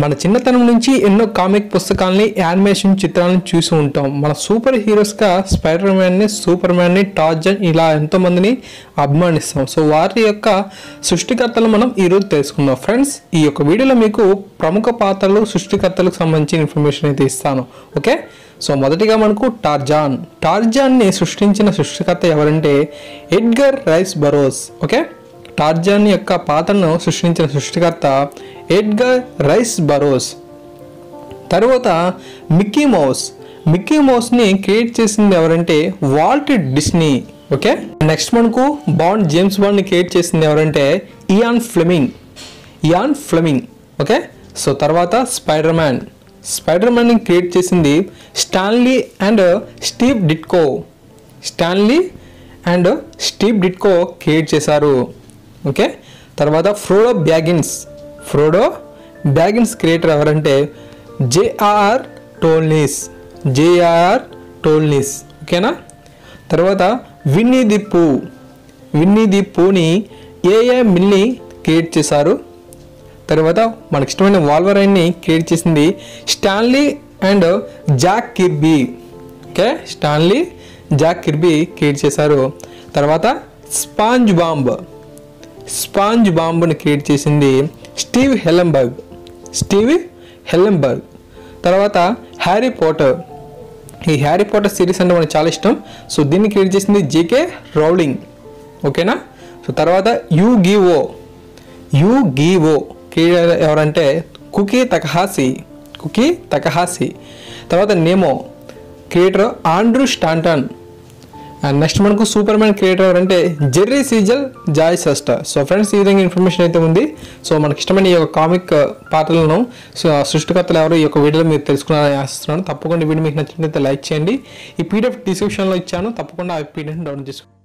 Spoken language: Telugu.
మన చిన్నతనం నుంచి ఎన్నో కామిక్ పుస్తకాలని యానిమేషన్ చిత్రాలను చూసి ఉంటాం. మన సూపర్ హీరోస్గా స్పైడర్ మ్యాన్ని సూపర్ మ్యాన్ని టార్జన్ ఇలా ఎంతోమందిని అభిమానిస్తాం. సో వారి యొక్క సృష్టికర్తలు మనం ఈరోజు తెలుసుకుందాం. ఫ్రెండ్స్ ఈ యొక్క వీడియోలో మీకు ప్రముఖ పాత్రలు సృష్టికర్తలకు సంబంధించిన ఇన్ఫర్మేషన్ అయితే ఇస్తాను. ఓకే సో మొదటిగా మనకు టార్జాన్ టార్జాన్ని సృష్టించిన సృష్టికర్త ఎవరంటే Edgar Rice Burroughs okay Tarzan యొక్క పాత్రను సృష్టించిన సృష్టికర్త ఎడ్గర్ రైస్ బరోస్. తర్వాత మిక్కీ మౌస్. మిక్కీ మౌస్ని క్రియేట్ చేసింది ఎవరంటే వాల్ట్ డిస్నీ ఓకే? నెక్స్ట్ మనకు బాండ్ జేమ్స్ బాండ్ని క్రియేట్ చేసింది ఎవరంటే Ian Fleming. Ian Fleming okay? So తర్వాత స్పైడర్ మ్యాన్ స్పైడర్ మ్యాన్ని క్రియేట్ చేసింది Stan Lee and Steve Ditko. Stan Lee and Steve Ditko create చేశారు ఓకే? తర్వాత Frodo Baggins. Frodo Baggins creator ఎవరంటే జేఆర్ టోల్నీస్. JR Tolkien. ఓకేనా? తర్వాత Winnie the Pooh. Winnie the పూని ఏఏ మిల్ని క్రియేట్ చేశారు? తర్వాత మనకి ఇష్టమైన వాల్వరైన్ని క్రియేట్ చేసింది Stan Lee and Jack Kirby. Okay? Stan Lee Jack Kirby create చేశారు. తర్వాత స్పాంజ్ బాంబ్. స్పాంజ్ బాంబుని క్రియేట్ చేసింది స్టీవ్ హెలెంబర్గ్ స్టీవ్ హెలెంబర్గ్ తర్వాత హ్యారీ పోటర్. ఈ హ్యారీ పోటర్ సిరీస్ అంటే మనకు చాలా ఇష్టం. సో దీన్ని క్రియేట్ చేసింది జేకే రౌలింగ్. ఓకేనా? సో తర్వాత యూ గీవో యూ క్రియేటర్ ఎవరంటే కుకీ తకహాసి. Cookie Takahashi. తర్వాత Nemo. Creator Andrew Stanton. And next మనకు సూపర్ మ్యాన్ క్రియేటర్ ఎవరంటే Jerry Siegel Joe Shuster so friends ఈ విధంగా ఇన్ఫర్మేషన్ అయితే ఉంది. సో మనకి ఇష్టమైన ఈ యొక్క కామిక్ uh, పాత్రలను సో సృష్టికర్తలు ఎవరు ఈ యొక్క వీడియోలో మీరు తెలుసుకున్నారని ఆశిస్తున్నాను. తప్పకుండా వీడియో మీకు నచ్చినట్లయితే లైక్ చేయండి. ఈ పీడిఎఫ్ డిస్క్రిప్షన్లో ఇచ్చాను. తప్పకుండా ఆ పీడిఎఫ్ డౌన్లోడ్ చేసుకోండి.